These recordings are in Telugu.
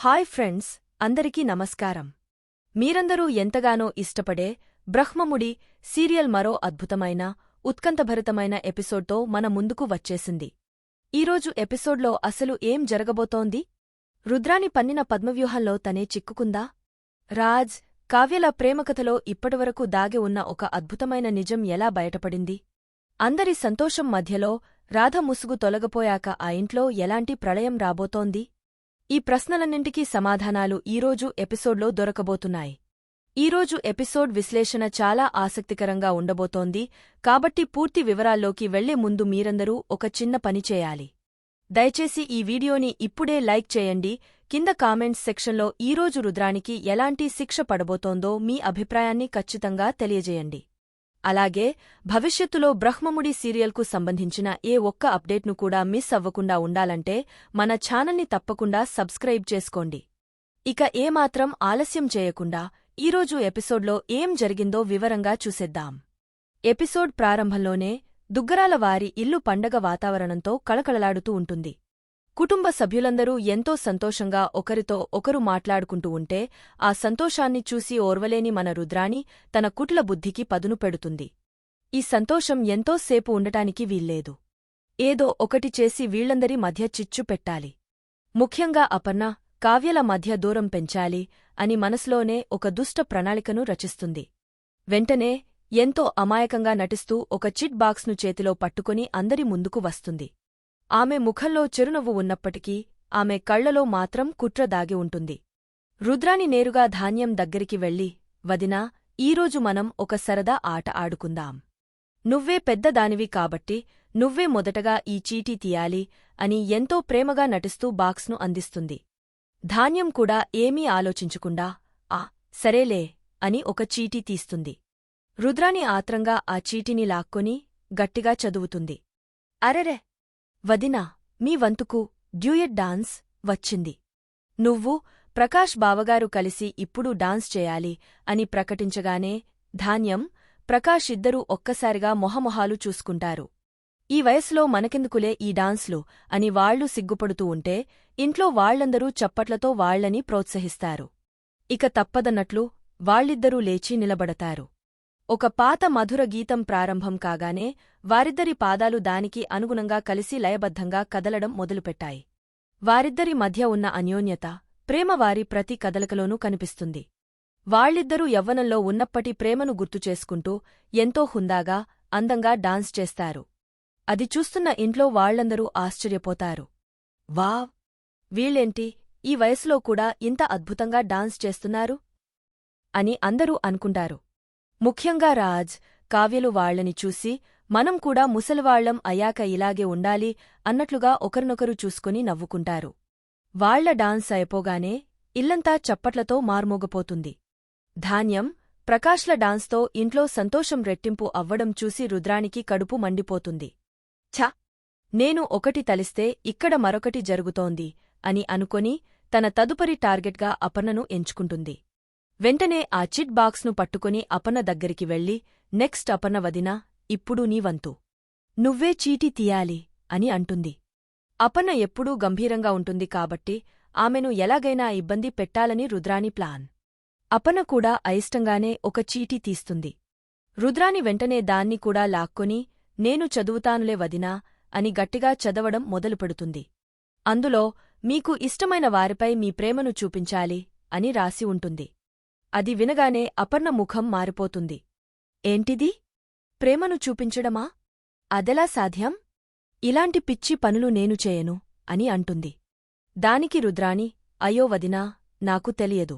హాయ్ ఫ్రెండ్స్ అందరికీ నమస్కారం. మీరందరూ ఎంతగానో ఇష్టపడే బ్రహ్మముడి సీరియల్ మరో అద్భుతమైన ఉత్కంఠభరితమైన ఎపిసోడ్తో మన ముందుకు వచ్చేసింది. ఈరోజు ఎపిసోడ్లో అసలు ఏం జరగబోతోంది? రుద్రాని పన్నిన పద్మవ్యూహంలో తనే చిక్కుకుందా? రాజ్ కావ్యల ప్రేమకథలో ఇప్పటివరకు దాగి ఉన్న ఒక అద్భుతమైన నిజం ఎలా బయటపడింది? అందరి సంతోషం మధ్యలో రాధ ముసుగు తొలగపోయాక ఆ ఇంట్లో ఎలాంటి ప్రళయం రాబోతోంది? ఈ ప్రశ్నలన్నింటికీ సమాధానాలు ఈరోజు ఎపిసోడ్లో దొరకబోతున్నాయి. ఈరోజు ఎపిసోడ్ విశ్లేషణ చాలా ఆసక్తికరంగా ఉండబోతోంది కాబట్టి పూర్తి వివరాల్లోకి వెళ్ళే ముందు మీరందరూ ఒక చిన్న పని చేయాలి. దయచేసి ఈ వీడియోని ఇప్పుడే లైక్ చేయండి కింద కామెంట్స్ సెక్షన్లో ఈరోజు రుద్రానికి ఎలాంటి శిక్ష పడబోతోందో మీ అభిప్రాయాన్ని ఖచ్చితంగా తెలియజేయండి. అలాగే భవిష్యత్తులో బ్రహ్మముడి సీరియల్కు సంబంధించిన ఏ ఒక్క అప్డేట్ను కూడా మిస్ అవ్వకుండా ఉండాలంటే మన ఛానల్ని తప్పకుండా సబ్స్క్రైబ్ చేసుకోండి. ఇక ఏమాత్రం ఆలస్యం చేయకుండా ఈరోజు ఎపిసోడ్లో ఏం జరిగిందో వివరంగా చూసేద్దాం. ఎపిసోడ్ ప్రారంభంలోనే దుగ్గరాల వారి ఇల్లు పండగ వాతావరణంతో కళకళలాడుతూ ఉంటుంది. కుటుంబ సభ్యులందరూ ఎంతో సంతోషంగా ఒకరితో ఒకరు మాట్లాడుకుంటూ ఉంటే ఆ సంతోషాన్ని చూసి ఓర్వలేని మన రుద్రాణి తన కుట్ల బుద్ధికి పదును పెడుతుంది. ఈ సంతోషం ఎంతోసేపు ఉండటానికి వీల్లేదు. ఏదో ఒకటి చేసి వీళ్ళందరి మధ్య చిచ్చు పెట్టాలి. ముఖ్యంగా అపర్ణ కావ్యల మధ్య దూరం పెంచాలి అని మనసులోనే ఒక దుష్ట ప్రణాళికను రచిస్తుంది. వెంటనే ఎంతో అమాయకంగా నటిస్తూ ఒక చిట్ బాక్స్ను చేతిలో పట్టుకుని అందరి ముందుకు వస్తుంది. ఆమె ముఖంలో చిరునవ్వు ఉన్నప్పటికీ ఆమె కళ్ళలో మాత్రం కుట్ర దాగి ఉంటుంది. రుద్రాని నేరుగా ధాన్యం దగ్గరికి వెళ్ళి వదినా ఈరోజు మనం ఒక సరదా ఆట ఆడుకుందాం. నువ్వే పెద్దదానివి కాబట్టి నువ్వే మొదటగా ఈ చీటీ తీయాలి అని ఎంతో ప్రేమగా నటిస్తూ బాక్స్ను అందిస్తుంది. ధాన్యం కూడా ఏమీ ఆలోచించకుండా ఆ సరేలే అని ఒక చీటీ తీస్తుంది. రుద్రాని ఆత్రంగా ఆ చీటిని లాక్కొని గట్టిగా చదువుతుంది. అరెరే వదినా మీ వంతుకు డ్యూయట్ డాన్స్ వచ్చింది. నువ్వు ప్రకాష్ బావగారు కలిసి ఇప్పుడు డాన్స్ చేయాలి అని ప్రకటించగానే ధాన్యం ప్రకాష్ ఇద్దరూ ఒక్కసారిగా మొహమొహాలు చూసుకుంటారు. ఈ వయసులో మనకెందుకులే ఈ డాన్స్లు అని వాళ్ళు సిగ్గుపడుతూ ఉంటే ఇంట్లో వాళ్ళందరూ చప్పట్లతో వాళ్ళని ప్రోత్సహిస్తారు. ఇక తప్పదన్నట్లు వాళ్ళిద్దరూ లేచి నిలబడతారు. ఒక పాత మధుర గీతం ప్రారంభం కాగానే వారిద్దరి పాదాలు దానికి అనుగుణంగా కలిసి లయబద్ధంగా కదలడం మొదలుపెట్టాయి. వారిద్దరి మధ్య ఉన్న అన్యోన్యత ప్రేమ వారి ప్రతి కదలికలోనూ కనిపిస్తుంది. వాళ్ళిద్దరూ యవ్వనంలో ఉన్నప్పటి ప్రేమను గుర్తుచేసుకుంటూ ఎంతో హుందాగా అందంగా డాన్స్ చేస్తారు. అది చూస్తున్న ఇంట్లో వాళ్ళందరూ ఆశ్చర్యపోతారు. వావ్! వీళ్ళేంటి? ఈ వయసులో కూడా ఇంత అద్భుతంగా డాన్స్ చేస్తున్నారు? అని అందరూ అనుకుంటారు. ముఖ్యంగా రాజ్ కావ్యలు వాళ్ళని చూసి మనం కూడా ముసలివాళ్ళం అయ్యాక ఇలాగే ఉండాలి అన్నట్లుగా ఒకరినొకరు చూసుకుని నవ్వుకుంటారు. వాళ్ళ డాన్స్ అయిపోగానే ఇల్లంతా చప్పట్లతో మార్మోగపోతుంది. ధాన్యం ప్రకాష్ల డాన్స్తో ఇంట్లో సంతోషం రెట్టింపు అవ్వడం చూసి రుద్రానికి కడుపు మండిపోతుంది. ఛ! నేను ఒకటి తలిస్తే ఇక్కడ మరొకటి జరుగుతోంది అని అనుకొని తన తదుపరి టార్గెట్గా అపర్ణను ఎంచుకుంటుంది. వెంటనే ఆ చిట్ బాక్స్ను పట్టుకుని అపన దగ్గరికి వెళ్ళి నెక్స్ట్ అపన వదినా ఇప్పుడు నీ వంతు. నువ్వే చీటీ తీయాలి అని అంటుంది. అపన ఎప్పుడూ గంభీరంగా ఉంటుంది కాబట్టి ఆమెను ఎలాగైనా ఇబ్బంది పెట్టాలని రుద్రాని ప్లాన్. అపన కూడా అయిష్టంగానే ఒక చీటీ తీస్తుంది. రుద్రాని వెంటనే దాన్ని కూడా లాక్కొని నేను చదువుతానులే వదినా అని గట్టిగా చదవడం మొదలుపెడుతుంది. అందులో మీకు ఇష్టమైన వారిపై మీ ప్రేమను చూపించాలి అని రాసి ఉంటుంది. అది వినగానే అపర్ణ ముఖం మారిపోతుంది. ఏంటిది? ప్రేమను చూపించడమా? అదెలా సాధ్యం? ఇలాంటి పిచ్చి పనులు నేను చేయను అని అంటుంది. దానికి రుద్రాణి అయ్యో వదినా నాకు తెలియదు.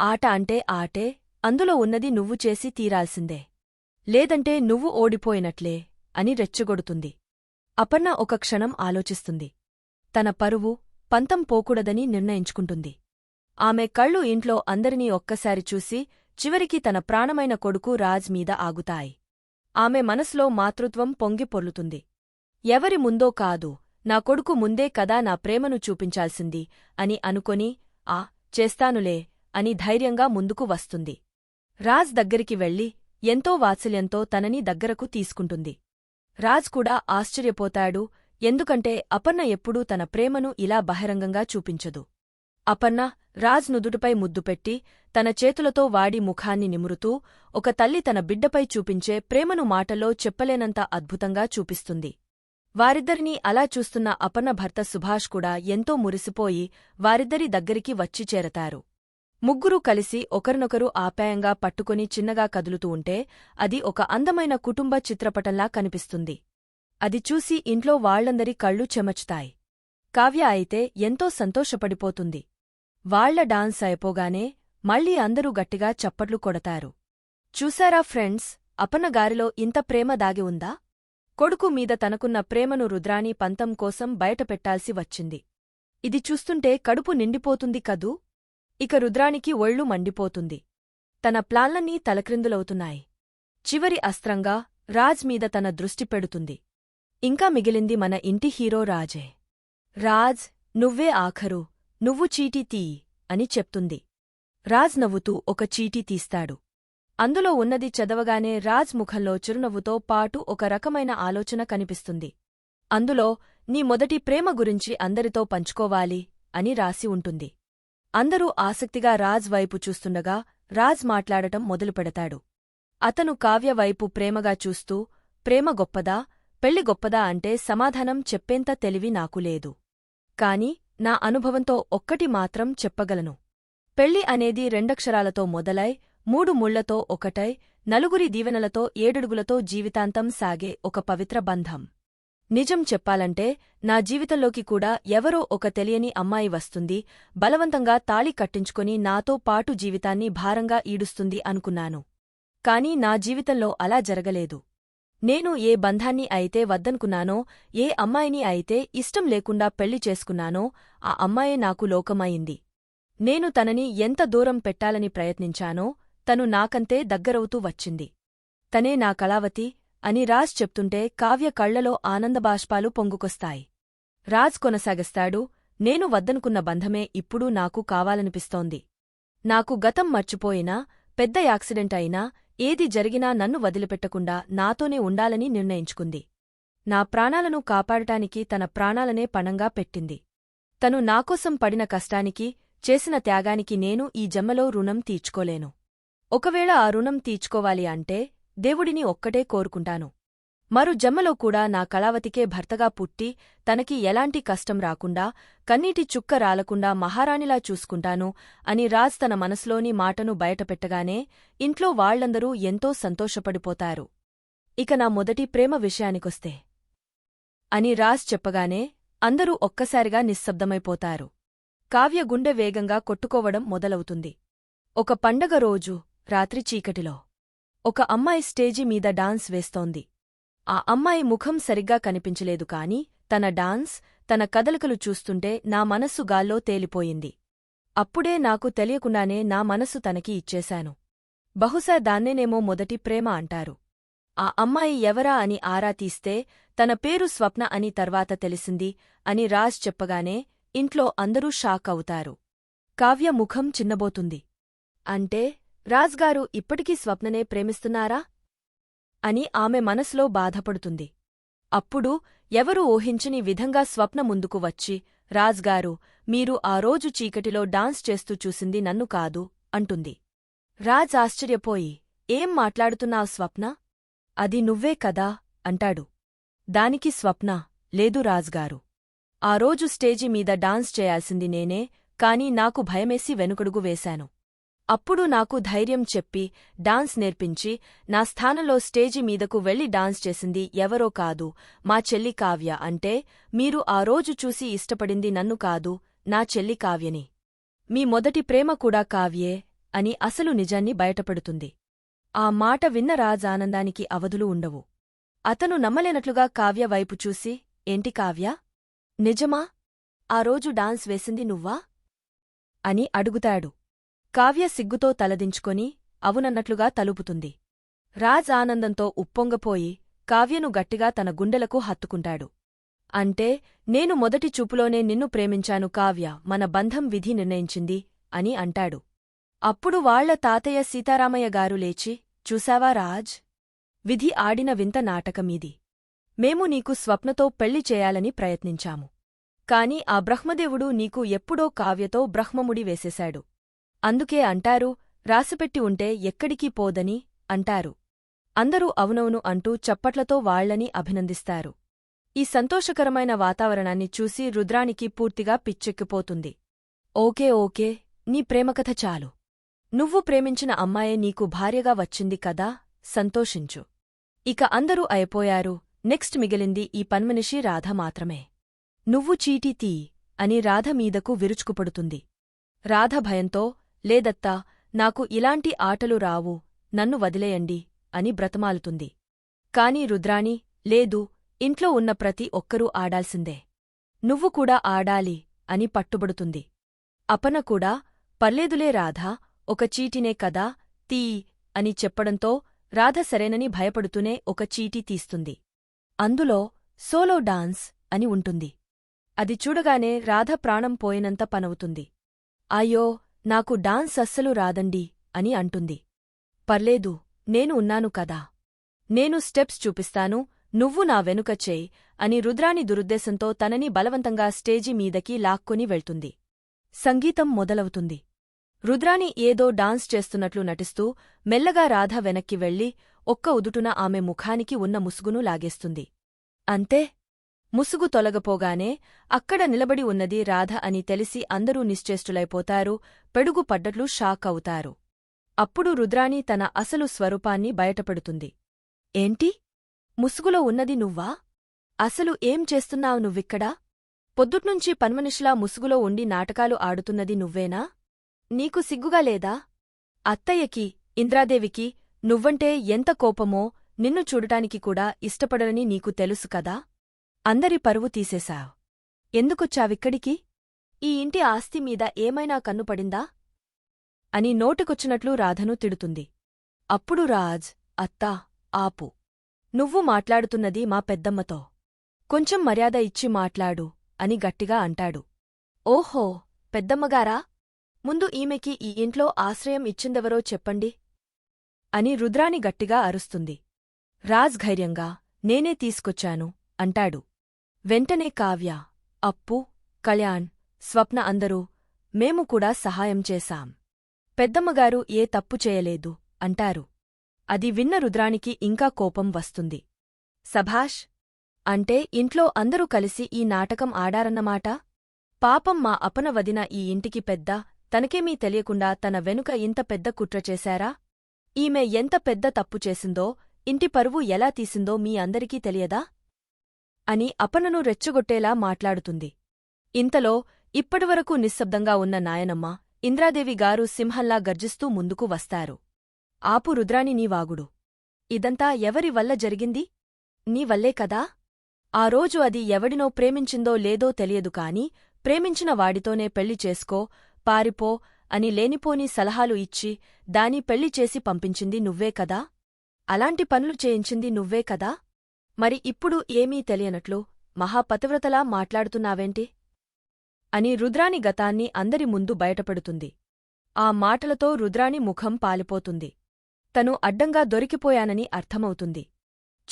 ఆట అంటే ఆటే అందులో ఉన్నది నువ్వు చేసి తీరాల్సిందే. లేదంటే నువ్వు ఓడిపోయినట్లే అని రెచ్చగొడుతుంది. అపర్ణ ఒక క్షణం ఆలోచిస్తుంది. తన పరువు పంతం పోకూడదని నిర్ణయించుకుంటుంది. ఆమె కళ్ళు ఇంట్లో అందరినీ ఒక్కసారి చూసి చివరికి తన ప్రాణమైన కొడుకు రాజ్ మీద ఆగుతాయి. ఆమె మనసులో మాతృత్వం పొంగి పొర్లుతుంది. ఎవరి ముందో కాదు నా కొడుకు ముందే కదా నా ప్రేమను చూపించాల్సింది అని అనుకొని ఆ చేస్తానులే అని ధైర్యంగా ముందుకు వస్తుంది. రాజ్ దగ్గరికి వెళ్ళి ఎంతో వాత్సల్యంతో తనని దగ్గరకు తీసుకుంటుంది. రాజ్ కూడా ఆశ్చర్యపోతాడు ఎందుకంటే అపర్ణ ఎప్పుడూ తన ప్రేమను ఇలా బహిరంగంగా చూపించదు. అపర్ణ రాజ్ నుదుటిపై ముద్దుపెట్టి తన చేతులతో వాడి ముఖాన్ని నిమురుతూ ఒక తల్లి తన బిడ్డపై చూపించే ప్రేమను మాటల్లో చెప్పలేనంత అద్భుతంగా చూపిస్తుంది. వారిద్దరినీ అలా చూస్తున్న అపర్ణ భర్త సుభాష్ కూడా ఎంతో మురిసిపోయి వారిద్దరి దగ్గరికి వచ్చి చేరతారు. ముగ్గురూ కలిసి ఒకరినొకరు ఆప్యాయంగా పట్టుకుని చిన్నగా కదులుతూ ఉంటే అది ఒక అందమైన కుటుంబ చిత్రపటంలా కనిపిస్తుంది. అది చూసి ఇంట్లో వాళ్ళందరి కళ్ళు చెమచుతాయి. కావ్య అయితే ఎంతో సంతోషపడిపోతుంది. వాళ్ళ డాన్స్ అయిపోగానే మళ్ళీ అందరూ గట్టిగా చప్పట్లు కొడతారు. చూశారా ఫ్రెండ్స్ అపనగారిలో ఇంత ప్రేమ దాగి ఉందా? కొడుకు మీద తనకున్న ప్రేమను రుద్రాణి పంతం కోసం బయటపెట్టాల్సి వచ్చింది. ఇది చూస్తుంటే కడుపు నిండిపోతుంది కదూ? ఇక రుద్రానికి ఒళ్ళు మండిపోతుంది. తన ప్లాన్లన్నీ తలక్రిందులవుతున్నాయి. చివరి అస్త్రంగా రాజ్ మీద తన దృష్టి పెడుతుంది. ఇంకా మిగిలింది మన ఇంటి హీరో రాజే. రాజ్ నువ్వే ఆఖరు. నువ్వు చీటీ తీయి అని చెప్తుంది. రాజ్ నవ్వుతూ ఒక చీటీ తీస్తాడు. అందులో ఉన్నది చదవగానే రాజ్ ముఖంలో చిరునవ్వుతో పాటు ఒక రకమైన ఆలోచన కనిపిస్తుంది. అందులో నీ మొదటి ప్రేమ గురించి అందరితో పంచుకోవాలి అని రాసి ఉంటుంది. అందరూ ఆసక్తిగా రాజ్ వైపు చూస్తుండగా రాజ్ మాట్లాడటం మొదలుపెడతాడు అతను కావ్య వైపు ప్రేమగా చూస్తూ ప్రేమ గొప్పదా? పెళ్ళి గొప్పదా? అంటే సమాధానం చెప్పేంత తెలివి నాకు లేదు. కాని నా అనుభవంతో ఒక్కటి మాత్రం చెప్పగలను. పెళ్ళి అనేది రెండక్షరాలతో మొదలై మూడు ముళ్ళతో ఒకటై నలుగురి దీవెనలతో ఏడడుగులతో జీవితాంతం సాగే ఒక పవిత్ర బంధం. నిజం చెప్పాలంటే నా జీవితంలోకి కూడా ఎవరో ఒక తెలియని అమ్మాయి వస్తుంది బలవంతంగా తాళి కట్టించుకొని నాతో పాటు జీవితాన్ని భారంగా ఈడుస్తుంది అనుకున్నాను. కాని నా జీవితంలో అలా జరగలేదు. నేను ఏ బంధాన్ని అయితే వద్దనుకున్నానో ఏ అమ్మాయిని అయితే ఇష్టం లేకుండా పెళ్ళి చేసుకున్నానో ఆ అమ్మాయే నాకు లోకమయింది నేను తనని ఎంత దూరం పెట్టాలని ప్రయత్నించానో తను నాకంతే దగ్గరవుతూ వచ్చింది. తనే నా కళావతి అని రాజ్ చెప్తుంటే కావ్య కళ్ళలో ఆనందబాష్పాలు పొంగుకొస్తాయి. రాజ్ కొనసాగిస్తాడు నేను వద్దనుకున్న బంధమే ఇప్పుడు నాకు కావాలనిపిస్తోంది. నాకు గతం మర్చిపోయినా పెద్ద యాక్సిడెంట్ అయినా ఏది జరిగినా నన్ను వదిలిపెట్టకుండా నాతోనే ఉండాలని నిర్ణయించుకుంది. నా ప్రాణాలను కాపాడటానికి తన ప్రాణాలనే పణంగా పెట్టింది. తను నాకోసం పడిన కష్టానికి చేసిన త్యాగానికి నేను ఈ జమ్మలో రుణం తీర్చుకోలేను. ఒకవేళ ఆ రుణం తీర్చుకోవాలి అంటే దేవుడిని ఒక్కటే కోరుకుంటాను. మరు జమ్మలో కూడా నా కళావతికే భర్తగా పుట్టి తనకి ఎలాంటి కష్టం రాకుండా కన్నీటి చుక్క రాలకుండా మహారాణిలా చూసుకుంటాను అని రాజ్ తన మనసులోని మాటను బయటపెట్టగానే ఇంట్లో వాళ్ళందరూ ఎంతో సంతోషపడిపోతారు. ఇక నా మొదటి ప్రేమ విషయానికొస్తే అని రాజ్ చెప్పగానే అందరూ ఒక్కసారిగా నిశ్శబ్దమైపోతారు. కావ్య గుండె వేగంగా కొట్టుకోవడం మొదలవుతుంది. ఒక పండగ రోజు రాత్రి చీకటిలో ఒక అమ్మాయి స్టేజి మీద డాన్స్ వేస్తోంది. ఆ అమ్మాయి ముఖం సరిగ్గా కనిపించలేదు కాని తన డాన్స్ తన కదలికలు చూస్తుంటే నా మనస్సు గాల్లో తేలిపోయింది. అప్పుడే నాకు తెలియకుండానే నా మనస్సు తనకి ఇచ్చేశాను. బహుశా దాన్నేనేమో మొదటి ప్రేమ అంటారు. ఆ అమ్మాయి ఎవరా అని ఆరా తీస్తే తన పేరు స్వప్న అని తర్వాత తెలిసింది అని రాజ్ చెప్పగానే ఇంట్లో అందరూ షాక్ అవుతారు. కావ్య ముఖం చిన్నబోతుంది. అంటే రాజ్గారు ఇప్పటికీ స్వప్ననే ప్రేమిస్తున్నారా? అని ఆమె మనసులో బాధపడుతుంది. అప్పుడు ఎవరూ ఊహించని విధంగా స్వప్న ముందుకు వచ్చి రాజ్గారు మీరు ఆ రోజు చీకటిలో డాన్స్ చేస్తూ చూసింది నన్ను కాదు అంటుంది. రాజ్ ఆశ్చర్యపోయి ఏం మాట్లాడుతున్నావు స్వప్న? అది నువ్వే కదా అంటాడు. దానికి స్వప్న లేదు రాజ్గారు. ఆ రోజు స్టేజి మీద డాన్స్ చేయాల్సింది నేనే కాని నాకు భయమేసి వెనుకడుగు వేశాను. అప్పుడు నాకు ధైర్యం చెప్పి డాన్స్ నేర్పించి నా స్థానంలో స్టేజి మీదకు వెళ్ళి డాన్స్ చేసింది ఎవరో కాదు మా చెల్లి కావ్య అంటే మీరు ఆ రోజు చూసి ఇష్టపడింది నన్ను కాదు నా చెల్లి కావ్యని. మీ మొదటి ప్రేమ కూడా కావ్యే అని అసలు నిజాన్ని బయటపడుతుంది. ఆ మాట విన్న రాజ్ ఆనందానికి అవధులు ఉండవు. అతను నమ్మలేనట్లుగా కావ్య వైపు చూసి ఏంటి కావ్య? నిజమా? ఆ రోజు డాన్స్ వేసింది నువ్వా? అని అడుగుతాడు. కావ్య సిగ్గుతో తలదించుకొని అవునన్నట్లుగా తలుపుతుంది. రాజ్ ఆనందంతో ఉప్పొంగపోయి కావ్యను గట్టిగా తన గుండెలకు హత్తుకుంటాడు. అంటే నేను మొదటి చూపులోనే నిన్ను ప్రేమించాను కావ్య మన బంధం విధి నిర్ణయించింది అని అంటాడు. అప్పుడు వాళ్ళ తాతయ్య సీతారామయ్య గారు లేచి చూశావా రాజ్? విధి ఆడిన వింత నాటకమీది. మేము నీకు స్వప్నతో పెళ్ళి చేయాలని ప్రయత్నించాము. కాని ఆ బ్రహ్మదేవుడు నీకు ఎప్పుడో కావ్యతో బ్రహ్మముడి వేసేశాడు. అందుకే అంటారు రాసిపెట్టి ఉంటే ఎక్కడికీ పోదని అంటారు. అందరూ అవునవును అంటూ చప్పట్లతో వాళ్ళని అభినందిస్తారు. ఈ సంతోషకరమైన వాతావరణాన్ని చూసి రుద్రానికి పూర్తిగా పిచ్చెక్కిపోతుంది. ఓకే ఓకే నీ ప్రేమకథ చాలు. నువ్వు ప్రేమించిన అమ్మాయే నీకు భార్యగా వచ్చింది కదా సంతోషించు. ఇక అందరూ అయిపోయారు నెక్స్ట్ మిగిలింది ఈ పన్మనిషి రాధ మాత్రమే. నువ్వు చీటీ తీ అని రాధ మీదకు విరుచుకుపడుతుంది. రాధ భయంతో లేదత్తా నాకు ఇలాంటి ఆటలు రావు నన్ను వదిలేయండి అని బ్రతమాలుతుంది. కాని రుద్రాణి లేదు ఇంట్లో ఉన్న ప్రతి ఒక్కరూ ఆడాల్సిందే. నువ్వు కూడా ఆడాలి అని పట్టుబడుతుంది. అపన కూడా పర్లేదులే రాధా ఒక చీటినే కదా తీ అని చెప్పడంతో రాధ సరేనని భయపడుతూనే ఒక చీటీ తీస్తుంది. అందులో సోలో డాన్స్ అని ఉంటుంది. అది చూడగానే రాధ ప్రాణం పోయినంత పనవుతుంది. అయ్యో నాకు డాన్స్ అస్సలు రాదండి అని అంటుంది. పర్లేదు నేను ఉన్నాను కదా. నేను స్టెప్స్ చూపిస్తాను నువ్వు నా వెనుక చేయి అని రుద్రాని దురుద్దేశంతో తనని బలవంతంగా స్టేజి మీదకి లాక్కొని వెళ్తుంది. సంగీతం మొదలవుతుంది. రుద్రాణి ఏదో డాన్స్ చేస్తున్నట్లు నటిస్తూ మెల్లగా రాధ వెనక్కి వెళ్ళి ఒక్క ఉదుటున ఆమె ముఖానికి ఉన్న ముసుగును లాగేస్తుంది. అంతే. ముసుగు తొలగపోగానే అక్కడ నిలబడి ఉన్నది రాధ అని తెలిసి అందరూ నిశ్చేష్టులైపోతారు పెడుగు పడ్డట్లు షాక్ అవుతారు. అప్పుడు రుద్రాణి తన అసలు స్వరూపాన్ని బయటపెడుతుంది. ఏంటి? ముసుగులో ఉన్నది నువ్వా? అసలు ఏం చేస్తున్నావు నువ్విక్కడా? పొద్దుట్నుంచి పన్మనిషిలా ముసుగులో ఉండి నాటకాలు ఆడుతున్నది నువ్వేనా? నీకు సిగ్గుగా లేదా? అత్తయ్యకి ఇంద్రాదేవికి నువ్వంటే ఎంత కోపమో నిన్ను చూడటానికి కూడా ఇష్టపడరని నీకు తెలుసు కదా? అందరి పరువు తీసేశావు. ఎందుకొచ్చావిక్కడికి ఈ ఇంటి ఆస్తి మీద ఏమైనా కన్నుపడిందా అని నోటికొచ్చినట్లు రాధను తిడుతుంది. అప్పుడు రాజ్ అత్తా ఆపు. నువ్వు మాట్లాడుతున్నది మా పెద్దమ్మతో. కొంచెం మర్యాద ఇచ్చి మాట్లాడు అని గట్టిగా అంటాడు. ఓహో పెద్దమ్మగారా? ముందు ఈమెకి ఈ ఇంట్లో ఆశ్రయం ఇచ్చిందెవరో చెప్పండి. అని రుద్రాని గట్టిగా అరుస్తుంది. రాజ్ ధైర్యంగా నేనే తీసుకొచ్చాను అంటాడు. వెంటనే కావ్య అప్పు కళ్యాణ్ స్వప్న అందరూ మేము కూడా సహాయం చేశాం. పెద్దమ్మగారు ఏ తప్పు చేయలేదు అంటారు. అది విన్న రుద్రానికి ఇంకా కోపం వస్తుంది. సభాష్ అంటే ఇంట్లో అందరూ కలిసి ఈ నాటకం ఆడారన్నమాట? పాపం మా అపన వదిన ఈ ఇంటికి పెద్ద తనకేమీ తెలియకుండా తన వెనుక ఇంత పెద్ద కుట్ర చేశారా? ఈమె ఎంత పెద్ద తప్పు చేసిందో ఇంటి పరువు ఎలా తీసిందో మీ అందరికీ తెలియదా? అని అపనను రెచ్చగొట్టేలా మాట్లాడుతుంది. ఇంతలో ఇప్పటివరకు నిశ్శబ్దంగా ఉన్న నాయనమ్మ ఇంద్రాదేవిగారు సింహంలా గర్జిస్తూ ముందుకు వస్తారు. ఆపు రుద్రాని నీ వాగుడు. ఇదంతా ఎవరి వల్ల జరిగింది? నీ వల్లే కదా? ఆ రోజు అది ఎవడినో ప్రేమించిందో లేదో తెలియదు కాని ప్రేమించిన వాడితోనే పెళ్ళి చేసుకో పారిపో అని లేనిపోని సలహాలు ఇచ్చి దాని పెళ్ళి చేసి పంపించింది నువ్వే కదా? అలాంటి పనులు చేయించింది నువ్వే కదా? మరి ఇప్పుడు ఏమీ తెలియనట్లు మహాపతివ్రతలా మాట్లాడుతున్నావేంటి? అని రుద్రాని గతాన్ని అందరి ముందు బయటపడుతుంది. ఆ మాటలతో రుద్రాని ముఖం పాలిపోతుంది. తను అడ్డంగా దొరికిపోయానని అర్థమవుతుంది.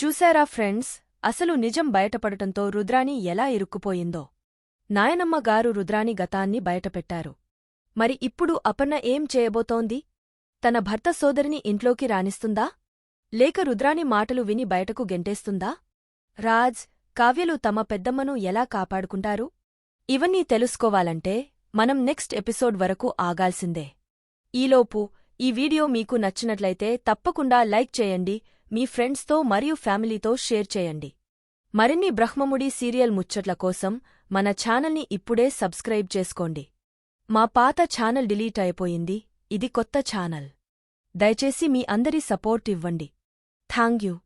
చూశారా ఫ్రెండ్స్ అసలు నిజం బయటపడటంతో రుద్రాని ఎలా ఇరుక్కుపోయిందో. నాయనమ్మగారు రుద్రాణి రుద్రాని గతాన్ని బయటపెట్టారు. మరి ఇప్పుడు అపర్ణ ఏం చేయబోతోంది? తన భర్త సోదరిని ఇంట్లోకి రాణిస్తుందా లేక రుద్రాని మాటలు విని బయటకు గెంటేస్తుందా? రాజ్ కావ్యలు తమ పెద్దమ్మను ఎలా కాపాడుకుంటారు? ఇవన్నీ తెలుసుకోవాలంటే మనం నెక్స్ట్ ఎపిసోడ్ వరకు ఆగాల్సిందే. ఈలోపు ఈ వీడియో మీకు నచ్చినట్లయితే తప్పకుండా లైక్ చేయండి మీ ఫ్రెండ్స్తో మరియు ఫ్యామిలీతో షేర్ చేయండి. మరిన్ని బ్రహ్మముడి సీరియల్ ముచ్చట్ల కోసం మన ఛానల్ని ఇప్పుడే సబ్స్క్రైబ్ చేసుకోండి. మా పాత ఛానల్ డిలీట్ అయిపోయింది ఇది కొత్త ఛానల్. దయచేసి మీ అందరి సపోర్ట్ ఇవ్వండి. Thank you.